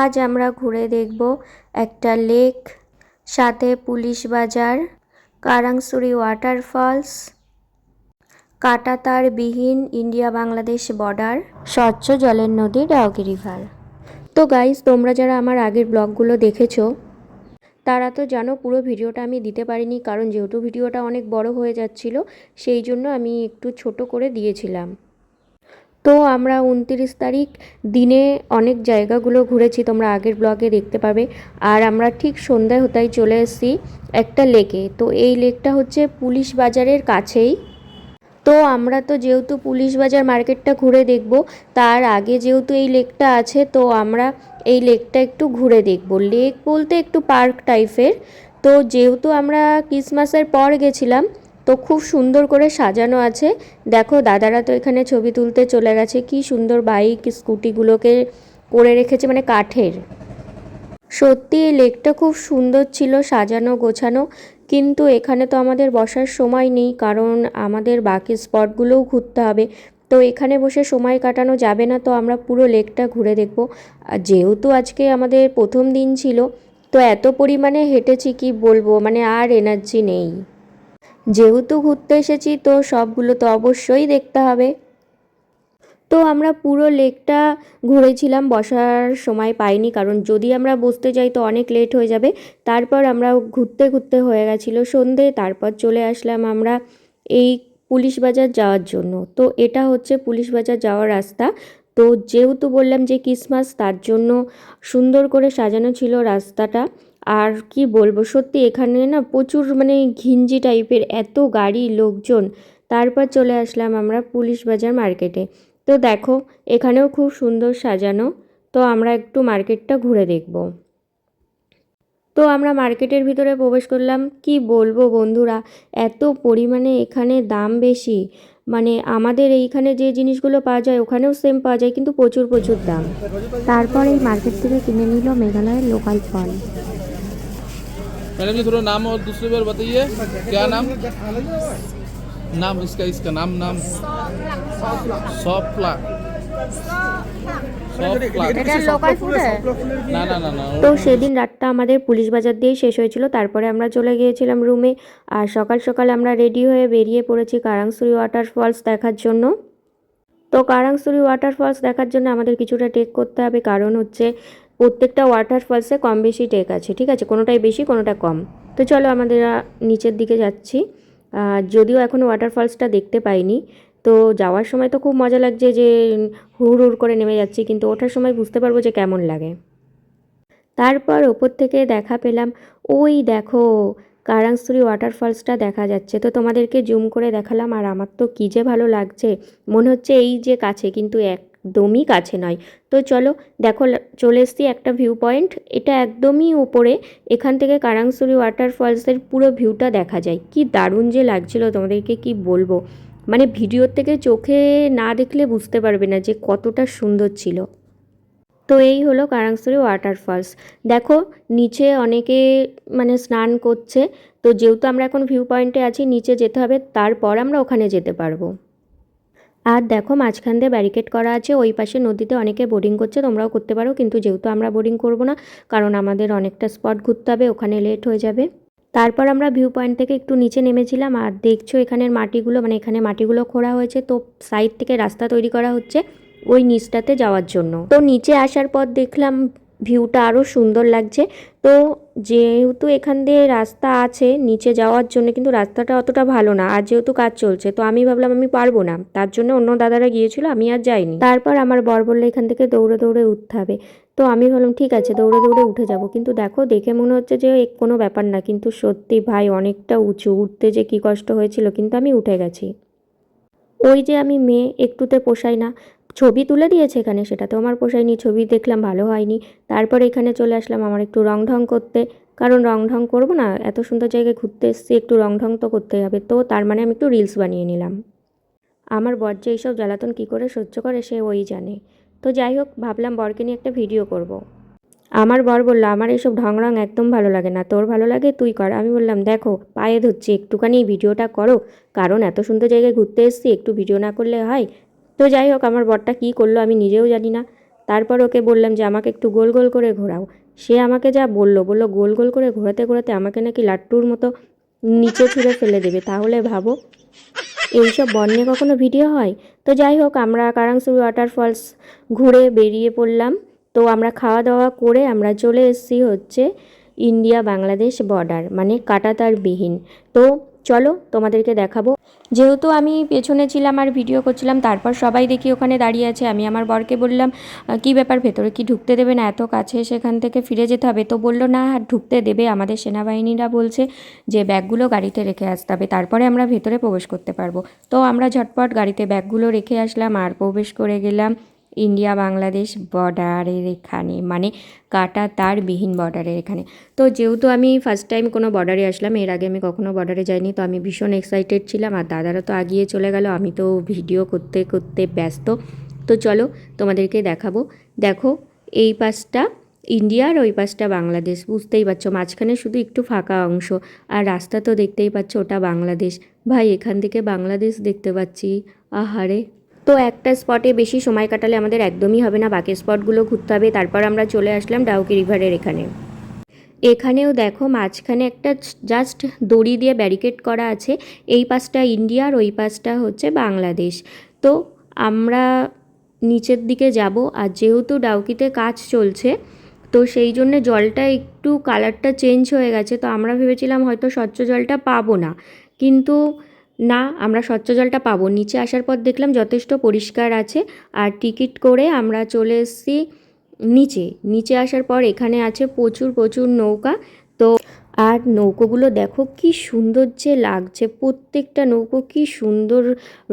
আজ আমরা ঘুরে দেখব একটা লেক, সাথে পুলিশ বাজার, কারাংসুরি ওয়াটারফলস কাটাতার বিহীন ইন্ডিয়া বাংলাদেশ বর্ডার, স্বচ্ছ জলের নদী ডাউকি রিভার। তো গাইস, তোমরা যারা আমার আগের ব্লগগুলো দেখেছ, তারা তো জানো পুরো ভিডিওটা আমি দিতে পারিনি, কারণ যেহেতু ভিডিওটা অনেক বড় হয়ে যাচ্ছিল, সেই জন্য আমি একটু ছোট করে দিয়েছিলাম। তো আমরা উনতিরিশ তারিখ দিনে অনেক জায়গাগুলো ঘুরেছি, তোমরা আগের ব্লগে দেখতে পাবে। আর আমরা ঠিক সন্ধ্যায় হতাই চলে এসেছি একটা লেকে তো এই লেকটা হচ্ছে পুলিশ বাজারের কাছেই। তো আমরা তো যেহেতু পুলিশ বাজার মার্কেটটা ঘুরে দেখব, তার আগে যেহেতু এই লেকটা আছে, তো আমরা এই লেকটা একটু ঘুরে দেখব। লেক বলতে একটু পার্ক টাইপের তো যেহেতু আমরা ক্রিসমাসের পর গেছিলাম তো খুব সুন্দর করে সাজানো আছে। দেখো, দাদারা তো এখানে ছবি তুলতে চলে গেছে। কি সুন্দর বাইক স্কুটিগুলোকে করে রেখেছে মানে কাঠের। সত্যি, এই লেকটা খুব সুন্দর ছিল, সাজানো, গোছানো। কিন্তু এখানে তো আমাদের বসার সময় নেই, কারণ আমাদের বাকি স্পটগুলোও ঘুরতে হবে। তো এখানে বসে সময় কাটানো যাবে না, তো আমরা পুরো লেকটা ঘুরে দেখব। আর যেহেতু আজকে আমাদের প্রথম দিন ছিল, তো এত পরিমাণে হেঁটেছি, কি বলব? মানে আর এনার্জি নেই। যেহেতু ঘুরতে এসেছি, তো সবগুলো তো অবশ্যই দেখতে হবে। তো আমরা পুরো লেকটা ঘুরেছিলাম, বসার সময় পাইনি, কারণ যদি আমরা বসতে যাই তো অনেক লেট হয়ে যাবে। তারপর আমরা ঘুরতে ঘুরতে হয়ে গেছিল সন্ধে, তারপর চলে আসলাম আমরা এই পুলিশ বাজার যাওয়ার জন্য। তো এটা হচ্ছে পুলিশ বাজার যাওয়ার রাস্তা। তো যেহেতু বললাম যে ক্রিসমাস, তার জন্য সুন্দর করে সাজানো ছিল রাস্তাটা। আর কি বলব, সত্যি এখানে না প্রচুর মানে ঘিঞ্জি টাইপের এত গাড়ি, লোকজন। তারপর চলে আসলাম আমরা পুলিশ বাজার মার্কেটে। তো দেখো, এখানেও খুব সুন্দর সাজানো। তো আমরা একটু মার্কেটটা ঘুরে দেখব। তো আমরা মার্কেটের ভিতরে প্রবেশ করলাম। কি বলব বন্ধুরা, এত পরিমাণে এখানে দাম বেশি। মানে আমাদের এইখানে যে জিনিসগুলো পাওয়া যায়, ওখানেও সেম পাওয়া যায়, কিন্তু প্রচুর প্রচুর দাম। তারপর এই মার্কেট থেকে কিনে নিল মেঘালয়ের লোকাল ফল। मैडम जी थोड़ा नाम और दूसरी बार बताइए क्या नाम नाम इसका इसका नाम नाम सॉफ्ट এটা লোকাল ফুড না না না না তো সেদিন রাতটা আমাদের পুলিশ বাজার দিয়েই শেষ হয়েছিল তারপরে আমরা চলে গিয়েছিলাম রুমে আর সকাল সকাল আমরা রেডি হয়ে বেরিয়ে পড়েছি কারাংসুরি ওয়াটারফলস দেখার জন্য তো কারাংসুরি ওয়াটারফলস দেখার জন্য আমাদের কিছুটা টেক করতে হবে কারণ হচ্ছে প্রত্যেকটা ওয়াটারফলসে কম বেশি টেক আছে, ঠিক আছে? কোনোটাই বেশি, কোনোটা কম। তো চলো আমাদের নিচের দিকে যাচ্ছি। যদিও এখনও ওয়াটারফলসটা দেখতে পাইনি, তো যাওয়ার সময় তো খুব মজা লাগছে যে হুড় হুড় করে নেমে যাচ্ছি, কিন্তু ওঠার সময় বুঝতে পারব যে কেমন লাগে। তারপর ওপর থেকে দেখা পেলাম, ওই দেখো কারাংসুরি ওয়াটারফলসটা দেখা যাচ্ছে। তো তোমাদেরকে জুম করে দেখালাম, আর আমার তো কী যে ভালো লাগছে, মনে হচ্ছে এই যে কাছে, কিন্তু একদমই কাছে নয়। তো চলো দেখো, চলে এসছি একটা ভিউ পয়েন্ট এটা একদমই উপরে, এখান থেকে কারাংসুরি ওয়াটারফলসের পুরো ভিউটা দেখা যায়। কি দারুণ যে লাগছিল তোমাদেরকে কি বলব? মানে ভিডিওর থেকে চোখে না দেখলে বুঝতে পারবে না যে কতটা সুন্দর ছিল। তো এই হলো কারাংসুরি ওয়াটারফলস দেখো, নিচে অনেকে মানে স্নান করছে। তো যেহেতু আমরা এখন ভিউ পয়েন্টে আছি, নিচে যেতে হবে, তারপর আমরা ওখানে যেতে পারব। আর দেখো মাঝখান দিয়ে ব্যারিকেড করা আছে, ওই পাশে নদীতে অনেকে বোটিং করছে, তোমরাও করতে পারো, কিন্তু যেহেতু আমরা বোটিং করব না, কারণ আমাদের অনেকটা স্পট ঘুরতে হবে, ওখানে লেট হয়ে যাবে। তারপর আমরা ভিউ পয়েন্ট থেকে একটু নিচে নেমেছিলাম, আর দেখছ এখানের মাটিগুলো মানে এখানে মাটিগুলো খোঁড়া হয়েছে, তো সাইড থেকে রাস্তা তৈরি করা হচ্ছে ওই নিচটাতে যাওয়ার জন্য। তো নিচে আসার পর দেখলাম ভিউটা আরও সুন্দর লাগছে, তো যেহেতু এখান দিয়ে রাস্তা আছে, নিচে যাওয়ার জন্য কিন্তু রাস্তাটা অতটা ভালো না। আর যেহেতু কাজ চলছে, তো আমি ভাবলাম আমি পারব না। তার জন্য অন্য দাদারা গিয়েছিল, আমি আর যাইনি। তারপর আমার বর বললে, এখান থেকে দৌড়ে দৌড়ে উঠতে হবে। তো আমি ভাবলাম, ঠিক আছে, দৌড়ে দৌড়ে উঠে যাব। কিন্তু দেখো, দেখে মনে হচ্ছে যে কোনো ব্যাপার না। কিন্তু সত্যি ভাই, অনেকটা উঁচু। উঠতে যে কী কষ্ট হয়েছিল, কিন্তু আমি উঠে গেছি। ওই যে আমি মেয়ে, একটুতে পোষাই না। ছবি তুলে দিয়েছে এখানে, সেটা তো আমার পোষায়নি, ছবি দেখলাম, ভালো হয়নি। তারপর এখানে চলে আসলাম আমার একটু রং ঢং করতে। কারণ রং ঢং করব না, এত সুন্দর জায়গায় ঘুরতে এসেছি, একটু রং ঢং তো করতেই হবে। তো তার মানে আমি একটু রিলস বানিয়ে নিলাম। আমার বর যে এইসব জ্বালাতন কী করে সহ্য করে, সে ওই জানে। তো যাই হোক, ভাবলাম বরকে নিয়ে একটা ভিডিও করব। আমার বর বলল, আমার এইসব ঢং রং একদম ভালো লাগে না, তোর ভালো লাগে, তুই কর। আমি বললাম, দেখো, পায়ে ধরছি, একটুখানি ভিডিওটা করো। কারণ এত সুন্দর জায়গায় ঘুরতে এসেছি, একটু ভিডিও না করলে হয় তো যাই হোক, আমার বরটা কী করল আমি নিজেও জানি না। তারপর ওকে বললাম যে, আমাকে একটু গোল গোল করে ঘোরাও। সে আমাকে যা বলল বলল, গোল গোল করে ঘোরাতে ঘোরাতে আমাকে নাকি লাট্টুর মতো নিচে ছুঁড়ে ফেলে দেবে, তাহলে ভাবো। এইসব বন্যে কখনো ভিডিও হয়? তো যাই হোক, আমরা কারাংসুর ওয়াটারফলস ঘুরে বেরিয়ে পড়লাম। তো আমরা খাওয়া দাওয়া করে আমরা চলে এসেছি হচ্ছে ইন্ডিয়া বাংলাদেশ বর্ডার মানে কাটাতার বিহীন তো চলো তোমাদেরকে দেখাবো। যেহেতু আমি পেছনে ছিলাম আর ভিডিও করছিলাম তারপর সবাই দেখি ওখানে দাঁড়িয়ে আছে। আমি আমার বরকে বললাম "আহ, কি ব্যাপার ভেতরে কি ঢুকতে দেবে না? এত কাছে সেখান থেকে ফিরে যেতে হবে। তো বলল না ঢুকতে দেবে। আমাদের সেনাবাহিনীরা বলছে যে ব্যাগগুলো গাড়িতে রেখে আসতে হবে। তারপরে আমরা ভেতরে প্রবেশ করতে পারব। তো আমরা ঝটপট গাড়িতে ব্যাগগুলো রেখে আসলাম আর প্রবেশ করে গেলাম। ইন্ডিয়া বাংলাদেশ বর্ডারের এখানে মানে কাটা তার বিহীন বর্ডারের এখানে। তো যেহেতু আমি ফার্স্ট টাইম কোনো বর্ডারে আসলাম, এর আগে আমি কখনো বর্ডারে যাইনি, তো আমি ভীষণ এক্সাইটেড ছিলাম। আর দাদারা তো আগিয়ে চলে গেল, আমি তো ভিডিও করতে করতে ব্যস্ত। তো চলো তোমাদেরকে দেখাবো। দেখো, এই পাশটা ইন্ডিয়া আর ওই পাশটা বাংলাদেশ, বুঝতেই পারছ? মাঝখানে শুধু একটু ফাঁকা অংশ, আর রাস্তা তো দেখতেই পাচ্ছ, ওটা বাংলাদেশ। ভাই, এখান থেকে বাংলাদেশ দেখতে পাচ্ছি। আহারে! তো একটা স্পটে বেশি সময় কাটালে আমাদের একদমই হবে না। বাকি স্পটগুলো ঘুরতে হবে। তারপর আমরা চলে আসলাম ডাউকি রিভারের এখানে। এখানেও দেখো মাঝখানে একটা জাস্ট দড়ি দিয়ে ব্যারিকেড করা আছে। এই পাশটা ইন্ডিয়া আর ওই পাশটা হচ্ছে বাংলাদেশ তো আমরা নিচের দিকে যাব আর যেহেতু ডাউকিতে কাজ চলছে, তো সেই জন্য জলটা একটু কালারটা চেঞ্জ হয়ে গেছে। তো আমরা ভেবেছিলাম হয়তো স্বচ্ছ জলটা পাবো না। কিন্তু না, আমরা স্বচ্ছ জলটা পাবো। নিচে আসার পর দেখলাম যথেষ্ট পরিষ্কার আছে আর টিকিট করে আমরা চলে এসেছি নিচে। নিচে আসার পর এখানে আছে প্রচুর প্রচুর নৌকা। তো আর নৌকোগুলো দেখো কি সুন্দর যে লাগছে। প্রত্যেকটা নৌকো কি সুন্দর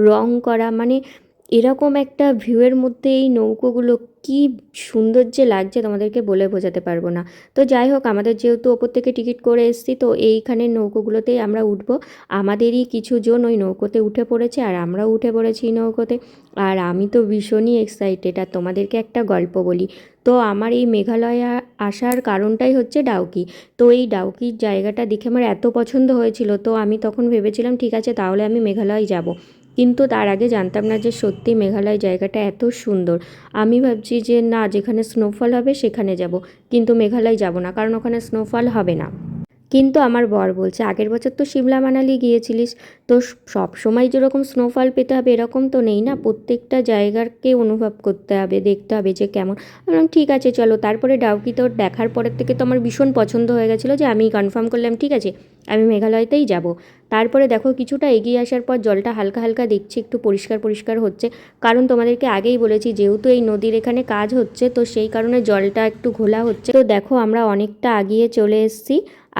রং করা। মানে এরকম একটা ভিউয়ের মধ্যে এই নৌকোগুলো কি সুন্দর যে লাগছে তোমাদেরকে বলে বোঝাতে পারব না। তো যাই হোক, আমাদের যেহেতু ওপর থেকে টিকিট করে এসছি, তো এইখানে নৌকোগুলোতেই আমরা উঠবো। আমাদেরই কিছু জন ওই নৌকোতে উঠে পড়েছে আর আমরাও উঠে পড়েছি নৌকোতে। আর আমি তো ভীষণই এক্সাইটেড আর তোমাদেরকে একটা গল্প বলি। তো আমার এই মেঘালয়ে আসার কারণটাই হচ্ছে ডাউকি। তো এই ডাউকির জায়গাটা দেখে আমার এত পছন্দ হয়েছিল, তো আমি তখন ভেবেছিলাম, ঠিক আছে, তাহলে আমি মেঘালয় যাব। কিন্তু তার আগে জানতাম না যে সত্যি মেঘালয় জায়গাটা এত সুন্দর। আমি ভাবছি যে না, যেখানে স্নোফল হবে সেখানে যাব, কিন্তু মেঘালয় যাব না, কারণ ওখানে স্নোফল হবে না। কিন্তু আমার বর বলছে, আগের বছর তো সিমলা মানালি গিয়েছিলিস, তো সব সময় যেরকম স্নোফল পেতে হবে এরকম তো নেই না? প্রত্যেকটা জায়গাকে অনুভব করতে হবে, দেখতে হবে যে কেমন। বললাম, ঠিক আছে, চলো। তারপরে ডাউকি তো দেখার পরের থেকে তো আমার ভীষণ পছন্দ হয়ে গেছিল যে আমি কনফার্ম করলাম, ঠিক আছে, আমি মেঘালয়তেই যাব। তারপরে দেখো কিছুটা এগিয়ে আসার পর জলটা হালকা হালকা দেখছি, একটু পরিষ্কার পরিষ্কার হচ্ছে। কারণ তোমাদেরকে আগেই বলেছি, যেহেতু এই নদীর এখানে কাজ হচ্ছে, তো সেই কারণে জলটা একটু ঘোলা হচ্ছে। তো দেখো আমরা অনেকটা আগিয়ে চলে এসেছি।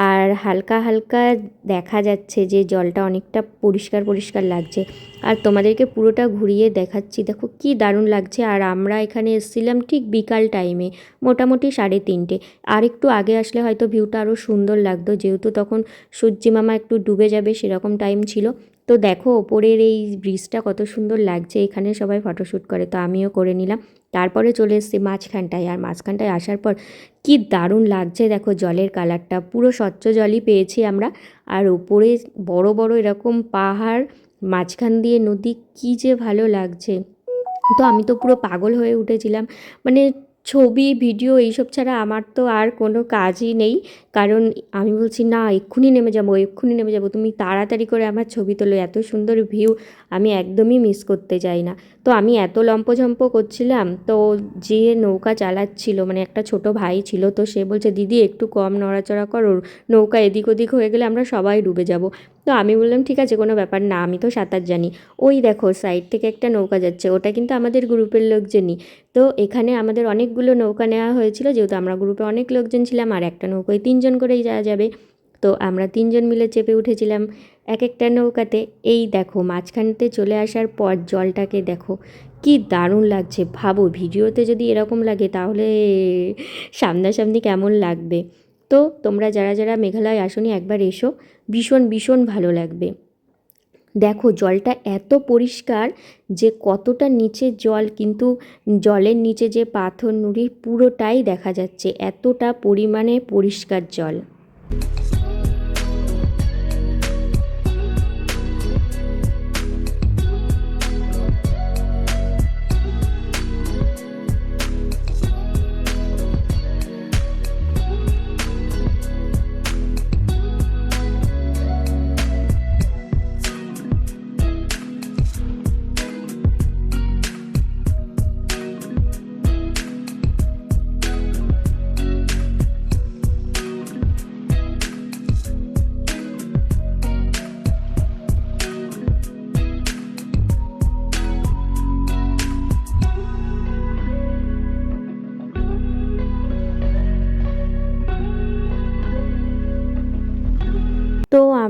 আর হালকা হালকা দেখা যাচ্ছে যে জলটা অনেকটা পরিষ্কার পরিষ্কার লাগছে। আর তোমাদেরকে পুরোটা ঘুরিয়ে দেখাচ্ছি। দেখো কি দারুণ লাগছে। আর আমরা এখানে এসেছিলাম ঠিক বিকাল টাইমে মোটামুটি সাড়ে তিনটে। আর একটু আগে আসলে হয়তো ভিউটা আরও সুন্দর লাগতো। যেহেতু তখন সূর্যি মামা একটু ডুবে যাবে সেরকম টাইম ছিল। তো দেখো, ওপরের এই ব্রিজটা কত সুন্দর লাগছে, এখানে সবাই ফটোশ্যুট করে, তো আমিও করে নিলাম। তারপরে চলে এসেছি মাঝখানটায়, আর মাঝখানটায় আসার পর কি দারুণ লাগছে, দেখো জলের কালারটা, পুরো স্বচ্ছ জলই পেয়েছি আমরা। আর ওপরে বড় বড় এরকম পাহাড়, মাঝখান দিয়ে নদী, কি যে ভালো লাগছে। তো আমি তো পুরো পাগল হয়ে উঠেছিলাম মানে ছবি, ভিডিও এইসব ছাড়া আমার তো আর কোনো কাজই নেই। কারণ আমি বলছি, না, এক্ষুনি নেমে যাব, এক্ষুনি নেমে যাব। তুমি তাড়াতাড়ি করে আমার ছবি তোলো, এত সুন্দর ভিউ আমি একদমই মিস করতে চাই না। তো আমি এত লম্পঝম্প করছিলাম, তো যে নৌকা চালাচ্ছিল মানে একটা ছোট ভাই ছিল, তো সে বলছে, দিদি, একটু কম নড়াচড়া করো। নৌকা এদিক ওদিক হয়ে গেলে আমরা সবাই ডুবে যাব। তো আমি বললাম, ঠিক আছে, কোনো ব্যাপার না, আমি তো সাঁতার জানি। ওই দেখো সাইড থেকে একটা নৌকা যাচ্ছে, ওটা কিন্তু আমাদের গ্রুপের লোকজনই। তো এখানে আমাদের অনেকগুলো নৌকা নেওয়া হয়েছিল, যেহেতু আমরা গ্রুপে অনেক লোকজন ছিলাম, আর একটা নৌকায় তিনজন করেই যাওয়া যাবে। তো আমরা তিনজন মিলে চেপে উঠেছিলাম এক একটা নৌকাতে। এই দেখো, মাঝখানতে চলে আসার পর জলটাকে দেখো, কি দারুণ লাগছে। ভাবো, ভিডিওতে যদি এরকম লাগে, তাহলে সামনাসামনি কেমন লাগবে? তো তোমরা যারা যারা মেঘালয় আসনি, একবার এসো। ভীষণ ভীষণ ভালো লাগবে। দেখো, জলটা এত পরিষ্কার যে কতটা নিচে জল, কিন্তু জলের নিচে যে পাথর নুড়ি পুরোটাই দেখা যাচ্ছে, এতটা পরিমাণে পরিষ্কার জল।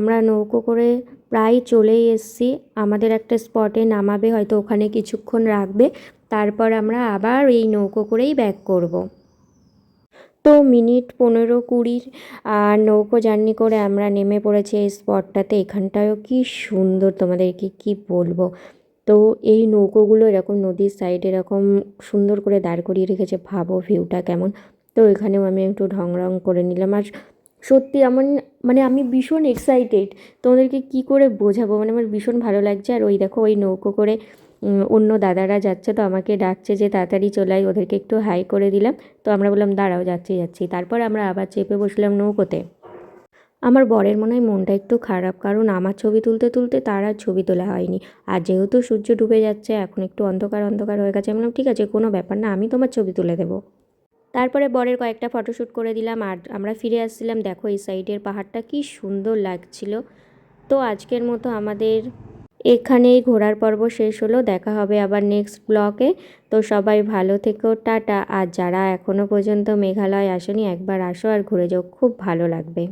আমরা নৌকো করে প্রায় চলেই এসেছি। আমাদের একটা স্পটে নামাবে, হয়তো ওখানে কিছুক্ষণ রাখবে। তারপর আমরা আবার এই নৌকো করেই ব্যাক করব। তো মিনিট পনেরো কুড়ির আর নৌকো জার্নি করে আমরা নেমে পড়েছি এই স্পটটাতে। এখানটাও কি সুন্দর তোমাদেরকে কি বলব। তো এই নৌকোগুলো এরকম নদীর সাইডে এরকম সুন্দর করে দাঁড় করিয়ে রেখেছে। ভাবো ভিউটা কেমন। তো এখানেও আমি একটু ঢং রং করে নিলাম। আর সত্যি আমার মানে আমি ভীষণ এক্সাইটেড তোমাদেরকে কি করে বোঝাবো? মানে আমার ভীষণ ভালো লাগছে। আর ওই দেখো, ওই নৌকো করে অন্য দাদারা যাচ্ছে তো আমাকে ডাকছে যে তাড়াতাড়ি চলে আয়, ওদেরকে একটু হাই করে দিলাম। তো আমরা বললাম, দাঁড়াও, যাচ্ছি যাচ্ছি। তারপর আমরা আবার চেপে বসলাম নৌকোতে। আমার বরের মনে হয় মনটা একটু খারাপ, কারণ আমার ছবি তুলতে তুলতে তার আর ছবি তোলা হয়নি। আর যেহেতু সূর্য ডুবে যাচ্ছে, এখন একটু অন্ধকার অন্ধকার হয়ে গেছে, আমি বললাম, ঠিক আছে, কোনো ব্যাপার না, আমি তোমার ছবি তুলে দেবো। তারপরে বরের কয়েকটা ফটোশ্যুট করে দিলাম আর আমরা ফিরে আসছিলাম। দেখো এই সাইডের পাহাড়টা কি সুন্দর লাগছিল। তো আজকের মতো আমাদের এখানেই ঘোরার পর্ব শেষ হলো। দেখা হবে আবার নেক্সট ব্লকে তো সবাই ভালো থেকো, টাটা। আর যারা এখনও পর্যন্ত মেঘালয় আসেনি, একবার আসো আর ঘুরে যাও। খুব ভালো লাগবে।